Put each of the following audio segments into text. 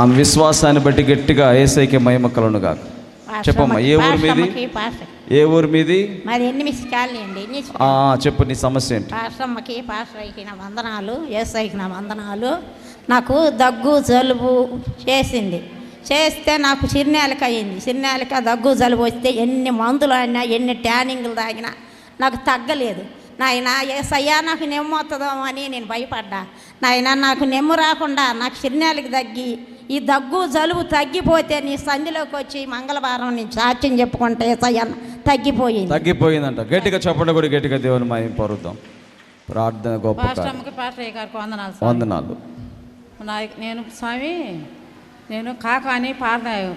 ఆమె విశ్వాసాన్ని బట్టి గట్టిగా ఏసైకి మహిమ కలను కాక చెప్పమ్మా ఏ ఊరు మీది? ఏ ఊరు మీది? చెప్పు నీ సమస్య ఏంటి? పాస్టర్కి నా వందనాలు ఏసైకి నా వందనాలు. నాకు దగ్గు జలుబు చేసింది. చేస్తే నాకు చిరునాలిక అయింది చిరునాలిక దగ్గు జలుబు వస్తే ఎన్ని మందులు ఆడినా ఎన్ని ట్యానింగ్లు తాగినా నాకు తగ్గలేదు. నాయన ఏసయ్యా నాకు నెమ్ము వస్తుందో అని నేను భయపడ్డా. నాయన నాకు నెమ్ము రాకుండా నాకు చిరునాలిక తగ్గి ఈ దగ్గు జలుబు తగ్గిపోతే నీ సంధిలోకి వచ్చి మంగళవారం నేను సాక్ష్యం చెప్పుకుంటే ఏసయ్య తగ్గిపోయింది. తగ్గిపోయిందంట. గట్టిగా చెప్పండి కూడా గట్టిగా దేవుని మహిమ పరుద్దాం. ప్రార్థన గొప్ప వందనాలు నా నేను స్వామి నేను కాక అని పార్న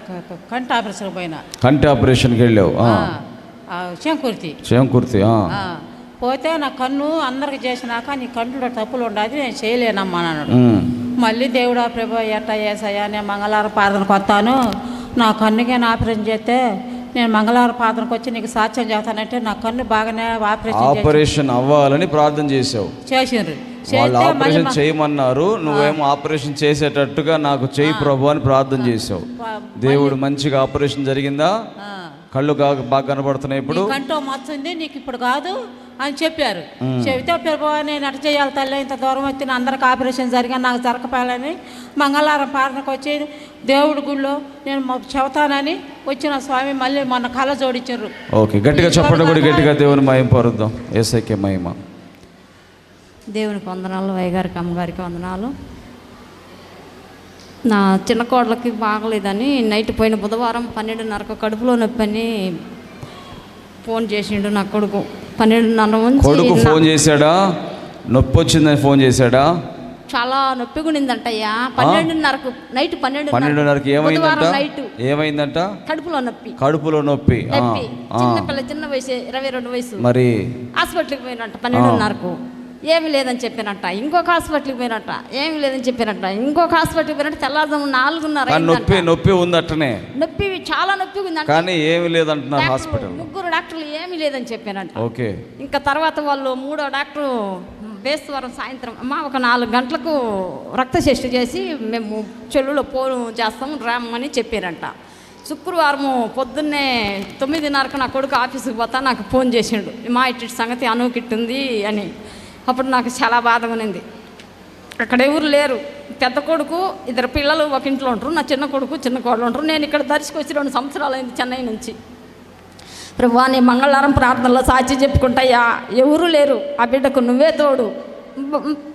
కంటి ఆపరేషన్ పోయినా. కంటి ఆపరేషన్కి వెళ్ళావు. ఆ. ఆ, పోతే నా కన్ను అందరికి చేసినాక నీ కంట్లో తప్పులు ఉండదు నేను చేయలేనమ్మా అన్నాడు. మళ్ళీ దేవుడా ప్రభు ఎట్ట చేసాయా నేను మంగళవారం ప్రార్థనకు వస్తాను నా కన్నుకే ఆపరేషన్ చేస్తే నేను మంగళవారం ప్రార్థనకు వచ్చి నీకు సాక్ష్యం చేస్తానంటే నా కన్ను బాగానే ఆపరేషన్ ఆపరేషన్ అవ్వాలని ప్రార్థన చేసావు చేసిండ్రు. వాళ్ళు ఆపరేషన్ చేయమన్నారు నువ్వేమో ఆపరేషన్ చేసేటట్టుగా నాకు చేయి ప్రభు అని ప్రార్థన చేసావు దేవుడు మంచిగా ఆపరేషన్ జరిగిందా. కళ్ళు బాగా కనబడుతున్నాయి ఇప్పుడు. కంటో మచ్చింది నీకు ఇప్పుడు కాదు. అని చెప్పారు. చెబితే ప్రభు నేను అటు చేయాలి తల్లి? ఇంత దూరం వచ్చి నా అందరికి ఆపరేషన్ జరిగా నాకు జరగపాలని మంగళవారం ప్రార్థనకు వచ్చి దేవుడి గుళ్ళో నేను చెబుతానని వచ్చిన స్వామి మళ్ళీ మొన్న కళ జోడించారు. ఓకే గట్టిగా చెప్పండి కూడా గట్టిగా దేవుని మహిమ పరుద్దాం. ఏసైకే మహిమ. దేవునికి వందనాలు అయ్యగారికి అమ్మగారికి వందనాలు. నా చిన్న కోడలకి బాగలేదని నైట్ పోయిన బుధవారం పన్నెండున్నరకు కడుపులో నొప్పి అని ఫోన్ చేసిండు నా కొడుకు. పన్నెండున్నర కొడుకు ఫోన్ చేశాడా? నొప్పి వచ్చిందని ఫోన్ చేశాడా? చాలా నొప్పిగా ఉండిందంటయ్యా పన్నెండున్నరకు నైట్ పన్నెండు పన్నెండున్నరకి ఏమైందంట? ఏమైందంట? కడుపులో నొప్పి. కడుపులో నొప్పి నొప్పి. చిన్న పిల్ల చిన్న వయసు ఇరవై రెండు వయసు. మరి? హాస్పిటల్కి పోయినట్ట పన్నెండున్నరకు. ఏమి లేదని చెప్పినట్ట. ఇంకొక హాస్పిటల్కి పోయినట్ట. ఏమి లేదని చెప్పినట్ట. ఇంకొక హాస్పిటల్కి పోయినట్ట తెల్లారుజాము నాలుగున్నర నొప్పి. నొప్పి ఉందట్టనే నొప్పి చాలా నొప్పి ఉందంట. కానీ ఏమి లేదంటున్నారు హాస్పిటల్ ముగ్గురు డాక్టర్లు ఏమీ లేదని చెప్పానంట ఓకే. ఇంకా తర్వాత వాళ్ళు మూడో డాక్టరు బేస్తవారం సాయంత్రం అమ్మ ఒక నాలుగు గంటలకు రక్త టెస్ట్ చేసి మేము చెల్లులో పోను చేస్తాం రామని చెప్పారంట. శుక్రవారము పొద్దున్నే తొమ్మిదిన్నరకు నా కొడుకు ఆఫీస్కి పోతా నాకు ఫోన్ చేసిండు. మా ఇట్టి సంగతి అనుకిట్టుంది అని. అప్పుడు నాకు చాలా బాధగా ఉన్నింది అక్కడ ఎవరు లేరు. పెద్ద కొడుకు ఇద్దరు పిల్లలు ఒక ఇంట్లో ఉంటారు నా చిన్న కొడుకు చిన్న కోడలు ఉంటారు. నేను ఇక్కడ దర్శకు వచ్చి రెండు సంవత్సరాలు అయింది చెన్నై నుంచి. ప్రభువా నీ మంగళవారం ప్రార్థనలో సాక్షి చెప్పుకుంటాయా ఎవరు లేరు. ఆ బిడ్డకు నువ్వే తోడు.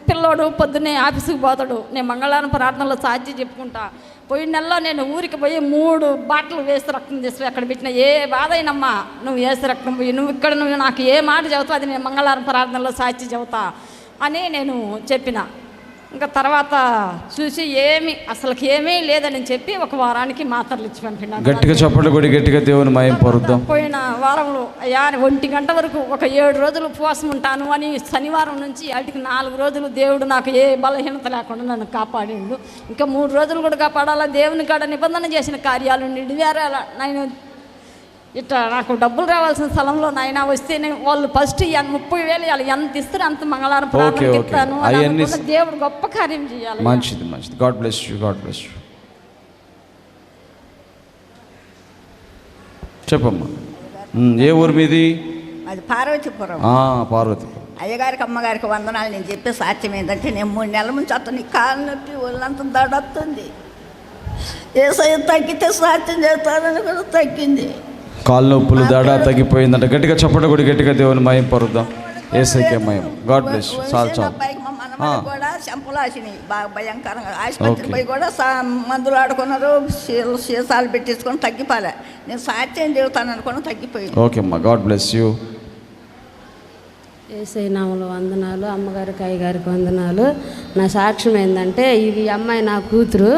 పిల్లోడు పొద్దున్నే ఆఫీసుకు పోతాడు. నేను మంగళవారం ప్రార్థనలో సాధ్యం చెప్పుకుంటా. పోయిన నెలలో నేను ఊరికి పోయి మూడు బాటలు వేసి రక్తం తీసుకుని అక్కడ పెట్టిన. ఏ బాధ అయినమ్మా నువ్వు వేసి రక్తం పోయి నువ్వు ఇక్కడ నువ్వు నాకు ఏ మాట చెబుతావు అది నేను మంగళవారం ప్రార్థనలో సాక్షి చెబుతా అని నేను చెప్పిన. ఇంకా తర్వాత చూసి ఏమి అసలుకి ఏమీ లేదని చెప్పి ఒక వారానికి మాత్రలు ఇచ్చి పంపినాడు గట్టిగా చెప్పండి కూడా గట్టిగా దేవుని మహిమ పరుద్దాం. పోయిన వారంలో అయ్యా ఒంటి గంట వరకు ఒక ఏడు రోజులు ఉపవాసం ఉంటాను అని శనివారం నుంచి వాటికి నాలుగు రోజులు దేవుడు నాకు ఏ బలహీనత లేకుండా నన్ను కాపాడిండు. ఇంకా మూడు రోజులు కూడా కాపాడాలా? దేవుని కాడ నిబంధన చేసిన కార్యాలు నిడివేరాల? నేను ఇట్లా నాకు డబ్బులు రావాల్సిన స్థలంలో నాయన వస్తే నేను వాళ్ళు ఫస్ట్ ముప్పై వేలు ఇవ్వాలి ఎంత ఇస్తారు అంత మంగళవారం ప్రార్థనకి. ఇస్తాను దేవుడు గొప్ప కార్యం చేయాలి. మంచిది మంచిది. God bless you God bless you చెప్పమ్మా. ఏ ఊరు మీది? అది పార్వతీపురం. ఆ, పార్వతి అయ్యగారికి అమ్మగారికి వందనాలు. నేను చెప్పే సాక్ష్యం ఏంటంటే నేను మూడు నెలల నుంచి అతని కాలు నొప్పి ఒళ్ళంతా దడొస్తుంది ఏసయ్య తగ్గితే సాక్ష్యం చేస్తానని కూడా తగ్గింది. కాలు నొప్పులు దడ తగ్గిపోయిందంట. గట్టిగా చెప్పండి కూడా గట్టిగా దేవుని మహిమ పరుద్దాం. ఏసైకే మహిమ. God bless you. చాలు చాలు. కూడా చెంపలాసినాయి బాగా భయంకరంగా. ఆసుపత్రి ఓకే. పోయి కూడా సా మందులు ఆడుకున్నారు. సీసాలు పెట్టించుకొని తగ్గిపోలే. నేను సాక్ష్యం చెబుతాను అనుకుని తగ్గిపోయింది. ఓకే అమ్మా. God bless you. ఏసై నామలు వందనాలు అమ్మగారికి అయ్యగారికి వందనాలు. నా సాక్ష్యం ఏంటంటే ఇది అమ్మాయి నా కూతురు.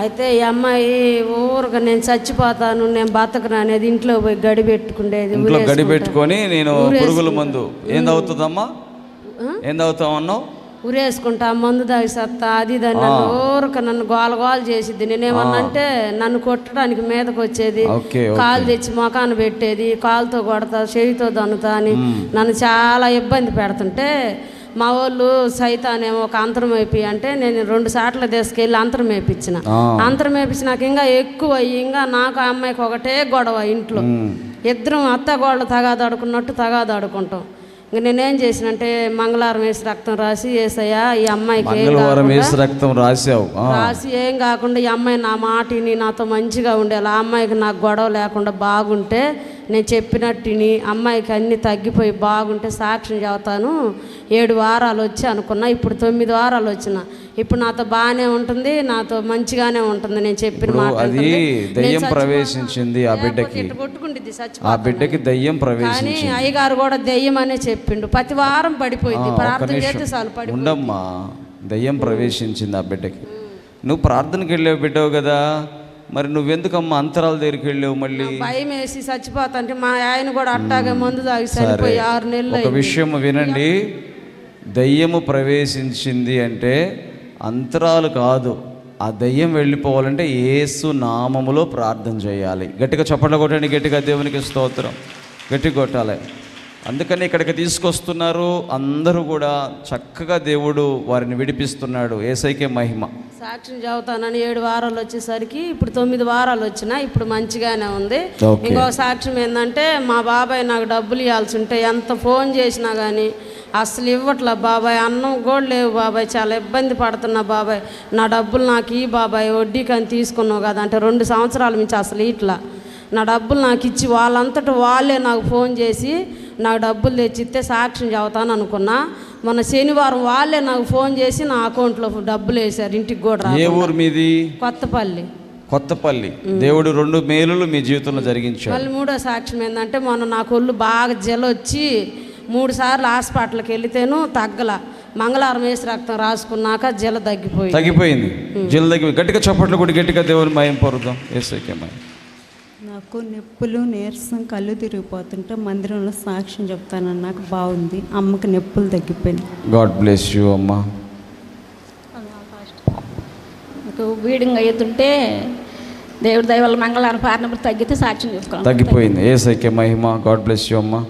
అయితే ఈ అమ్మాయి ఊరుగా నేను చచ్చిపోతాను నేను బతకను అనేది ఇంట్లో పోయి గడి పెట్టుకునేది ఇంట్లో గడి. పెట్టుకొని నేను. పురుగుల మందు. ఏం తాగుతుందమ్మా? ఏం తాగుతావు అన్నావు? ఊరేసుకుంటా మందు దాగి సత్తా అది ఇది అని నన్ను ఊరక నన్ను గోల గోల చేసిద్ది. నేనేమన్నా అంటే నన్ను కొట్టడానికి మీదకి వచ్చేది. కాలు తెచ్చి మొఖాన పెట్టేది కాలుతో కొడతా చేయితో దన్నుతా అని నన్ను చాలా ఇబ్బంది పెడుతుంటే మా వాళ్ళు సైతానేమో ఒక అంతరం వేపి అంటే నేను రెండు సార్లు తీసుకెళ్ళి అంతరం వేపించిన. అంతరం వేపించినాక ఇంకా ఎక్కువ ఇంకా నాకు ఆ అమ్మాయికి ఒకటే గొడవ ఇంట్లో. ఇద్దరం అత్త గోళ్ళు తగాదాడుకున్నట్టు తగాదాడుకుంటాం ఇంక నేనేం చేసినంటే మంగళవారం వేసి రక్తం రాసి ఏసయ్యా ఈ అమ్మాయికి మంగళవారం వేసి రక్తం రాసావు. రాసి ఏం కాకుండా ఈ అమ్మాయి నా మాటిని నాతో మంచిగా ఉండేలా ఆ అమ్మాయికి నాకు గొడవ లేకుండా బాగుంటే నేను చెప్పినట్టుని అమ్మాయికి అన్నీ తగ్గిపోయి బాగుంటే సాక్ష్యం చెబుతాను. ఏడు వారాలు వచ్చి అనుకున్నా ఇప్పుడు తొమ్మిది వారాలు వచ్చిన. ఇప్పుడు నాతో బాగానే ఉంటుంది నాతో మంచిగానే ఉంటుంది నేను చెప్పిన మాట అది దయ్యం. ప్రవేశించింది ఆ బిడ్డకి. కొట్టుకుంటుంది ఆ. బిడ్డకి దయ్యం కానీ ప్రవేశించింది. అయ్యగారు కూడా దెయ్యం అనే చెప్పిండు. ప్రతి వారం పడిపోయింది. ప్రార్థన చేస్తే చాలు పడి ఉండమ్మా దయ్యం ప్రవేశించింది ఆ బిడ్డకి. నువ్వు ప్రార్థనకి వెళ్ళావు బిడ్డవు కదా? మరి నువ్వెందుకమ్మా అంతరాల దగ్గరికి వెళ్ళావు మళ్ళీ? భయం వేసి చచ్చిపోతాంటే మా ఆయన కూడా అట్టాగే మందు తాగి సరే. చనిపోయి ఆరు నెలలు ఒక. విషయం వినండి. దయ్యము ప్రవేశించింది అంటే అంతరాలు కాదు. ఆ దయ్యం వెళ్ళిపోవాలంటే యేసు నామములో ప్రార్థన చేయాలి. గట్టిగా చప్పట్లు కొట్టండి గట్టిగా దేవునికి స్తోత్రం. గట్టి కొట్టాలి. అందుకని ఇక్కడికి తీసుకొస్తున్నారు. అందరూ కూడా చక్కగా దేవుడు వారిని విడిపిస్తున్నాడు. ఏసైకే మహిమ. సాక్ష్యం చదువుతానని ఏడు వారాలు వచ్చేసరికి ఇప్పుడు తొమ్మిది వారాలు వచ్చినా ఇప్పుడు మంచిగానే ఉంది. ఇంకో సాక్ష్యం ఏంటంటే మా బాబాయ్ నాకు డబ్బులు ఇవ్వాల్సి ఉంటే ఎంత ఫోన్ చేసినా కానీ అసలు ఇవ్వట్లే బాబాయ్ అన్నం కూడా లేవు బాబాయ్ చాలా ఇబ్బంది పడుతున్నా బాబాయ్. నా డబ్బులు నాకు ఈ బాబాయ్ వడ్డీకి అని తీసుకున్నావు కదా అంటే రెండు సంవత్సరాల నుంచి అసలు ఇట్లా. నా డబ్బులు నాకు ఇచ్చి వాళ్ళంతట వాళ్ళే నాకు ఫోన్ చేసి నాకు డబ్బులు తెచ్చిస్తే సాక్ష్యం చదువుతాను అనుకున్నా. మొన్న శనివారం వాళ్ళే నాకు ఫోన్ చేసి నా అకౌంట్లో డబ్బులు వేశారు ఇంటికి కూడా ఏ ఊరు మీది? కొత్తపల్లి. కొత్తపల్లి. దేవుడు రెండు మేలులు మీ జీవితంలో జరిగించాడు. మళ్ళీ మూడో సాక్ష్యం ఏంటంటే మొన్న నాకు ఒళ్ళు బాగా జలొచ్చి మూడు సార్లు హాస్పిటల్కి వెళితేను తగ్గల. మంగళవారం వేసి రక్తం రాసుకున్నాక జల తగ్గిపోయింది. తగ్గిపోయింది. జిల్ తగ్గిపోయి గట్టిగా చప్పట్లు కూడా గట్టిగా దేవుని మయం పొరుద్దాం. ఏసైకే మయం నాకు నొప్పులు నీరసం కళ్ళు తిరిగిపోతుంటే మందిరంలో సాక్ష్యం చెప్తానని నాకు బాగుంది అమ్మకి నొప్పులు తగ్గిపోయినాయి. గాడ్ బ్లెస్ యూ అమ్మా. నాకు బీడింగ్ అవుతుంటే దేవుడి దయ వల్ల మంగళవారం పారినప్పుడు తగ్గితే సాక్ష్యం చెప్పుకోవాలి తగ్గిపోయింది. ఏసైకే మహిమ. గాడ్ బ్లెస్ యూ అమ్మా.